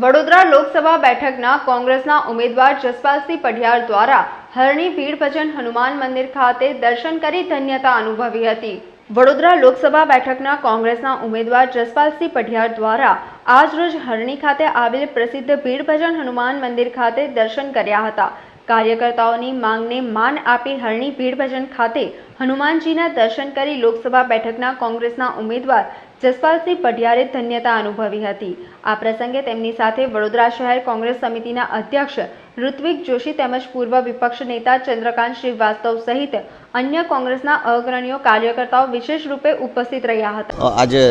વડોદરા લોકસભા બેઠકના કોંગ્રેસના ઉમેદવાર જસપાલસિંહ પઢિયાર દ્વારા હરણી ભીડ ભજન હનુમાન મંદિર ખાતે દર્શન કરી ધન્યતા અનુભવી હતી. વડોદરા લોકસભા બેઠકના કોંગ્રેસના ઉમેદવાર જસપાલસિંહ પઢિયાર દ્વારા આજરોજ હરણી ખાતે આવેલ પ્રસિદ્ધ ભીડ ભજન હનુમાન મંદિર ખાતે દર્શન કર્યા હતા. કાર્યકર્તાઓની માંગને માન આપી હરણી ભીડ ભજન ખાતે હનુમાનજીના દર્શન કરી લોકસભા બેઠકના કોંગ્રેસના ઉમેદવાર જસપાલસિંહ પઢિયારે ધન્યતા અનુભવી હતી. આ પ્રસંગે તેમની સાથે વડોદરા શહેર કોંગ્રેસ સમિતિના અધ્યક્ષ ઋત્વિક જોશી તેમજ પૂર્વ વિપક્ષ નેતા ચંદ્રકાંત શ્રીવાસ્તવ સહિત અન્ય કોંગ્રેસના અગ્રણીઓ કાર્યકર્તાઓ વિશેષ રૂપે ઉપસ્થિત રહ્યા હતા. આજે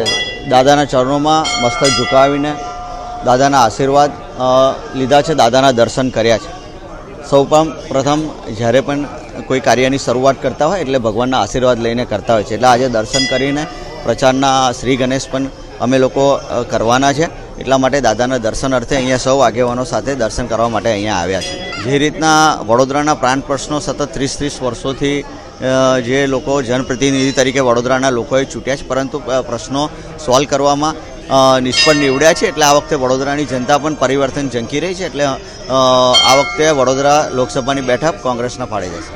દાદાના ચરણોમાં મસ્તક ઝુકાવીને દાદાના આશીર્વાદ લીધા છે, દાદાના દર્શન કર્યા છે. સૌ પ્રથમ જ્યારે પણ કોઈ કાર્યની શરૂઆત કરતા હોય એટલે ભગવાનના આશીર્વાદ લઈને કરતા હોય છે. એટલે આજે દર્શન કરીને પ્રચારના શ્રી ગણેશ પણ અમે લોકો કરવાના છે. એટલા માટે દાદાના દર્શન અર્થે અહીંયા સૌ આગેવાનો સાથે દર્શન કરવા માટે અહીંયા આવ્યા છે. જે રીતના વડોદરાના પ્રાણ પ્રશ્નો સતત ત્રીસ ત્રીસ વર્ષોથી જે લોકો જનપ્રતિનિધિ તરીકે વડોદરાના લોકોએ ચૂંટ્યા છે, પરંતુ પ્રશ્નો સોલ્વ કરવામાં નિષ્ફળ નીવડ્યા છે એટલે આ વખતે વડોદરાની જનતા પણ પરિવર્તન ઝંકી રહી છે એટલે આ વખતે વડોદરા લોકસભાની બેઠક કોંગ્રેસના ફાળે જશે.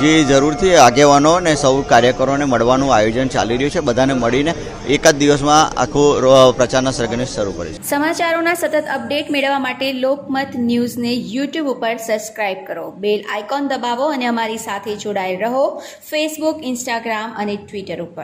જે જરૂરથી આગેવાનો અને સૌ કાર્યકરોને મળવાનું આયોજન ચાલી રહ્યું છે, બધાને મળીને એક જ દિવસમાં આખું પ્રચારના સરગને શરૂ કરીશું. સમાચારોના સતત અપડેટ મેળવવા માટે લોકમત ન્યૂઝને યુટ્યુબ ઉપર સબસ્ક્રાઇબ કરો. બેલ આઇકોન દબાવો અને અમારી સાથે જોડાયેલ રહો ફેસબુક, ઇન્સ્ટાગ્રામ અને ટ્વિટર ઉપર.